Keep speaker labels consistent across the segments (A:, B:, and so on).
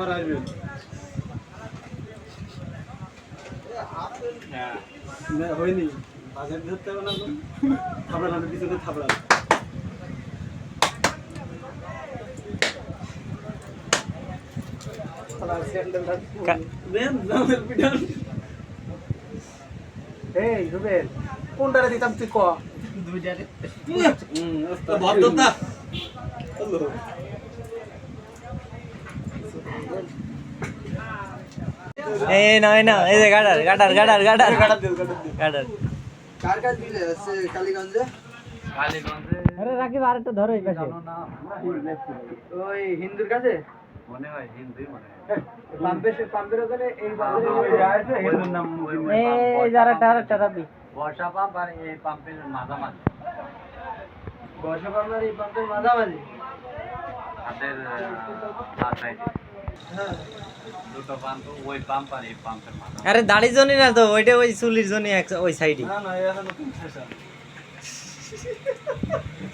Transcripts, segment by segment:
A: আমার
B: আসবেন। হয়নি। বাজার ধরতে হবে না থাপড়া না পিছনে থাপড়া এই রুবেল কোনটারে দিতাম তুই ক?
A: দুইটারে।
C: ভদ্রতা।
D: এই না এই না এই যে গাডার গাডার গাডার গাডার। গাডার।
E: কার কাজ সে কালীগঞ্জে?
A: কালীগঞ্জে?
D: আরে রাকিব আরেকটা ধরো এই পাশে।
E: ওই হিন্দুর কাছে?
A: মনে হয় হিন্দুই মনে হয়।
E: পাম্পের পাম্পের ওখানে এই
B: হিন্দুর নাম
D: এই যে আরেকটা আরেকটা রাবি
A: বর্ষা পাম্প। আর এই পাম্পের মাঝামাঝি।
E: বর্ষা পাম্পের এই পাম্পের মাঝামাঝি?
A: হাতের আহ,
E: হ্যাঁ
A: ওই আর
D: দাড়ি জনি না তো ওইটা ওই চুলির জনি ওই সাইডে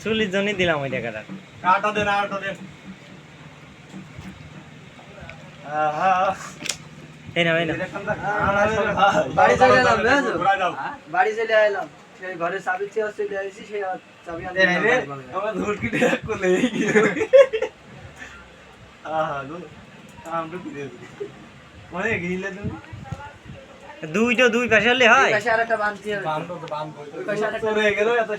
D: চুলির জনি দিলাম ওইটা গাডার
B: আটা দে না আটা দে। আহা।
D: এই না এই না
B: এরকম দা খানা রে ভাই
E: বাড়ি চলে এলাম? বাড়ি চলে সেই ঘরে চাবি চেয়ে আসছে দিয়ে সেই চাবি আনতে।
B: আমার ধুলকি আহা দু আমরা কি দে মনে গিলে তুমি
D: দুইটা দুই পাশে হলে হয়
E: পাশে আরেকটা বানতে হবে।
B: বান্ধব তো বান্ধব
E: ওই পাশে আরেকটা
B: চলে গেল এত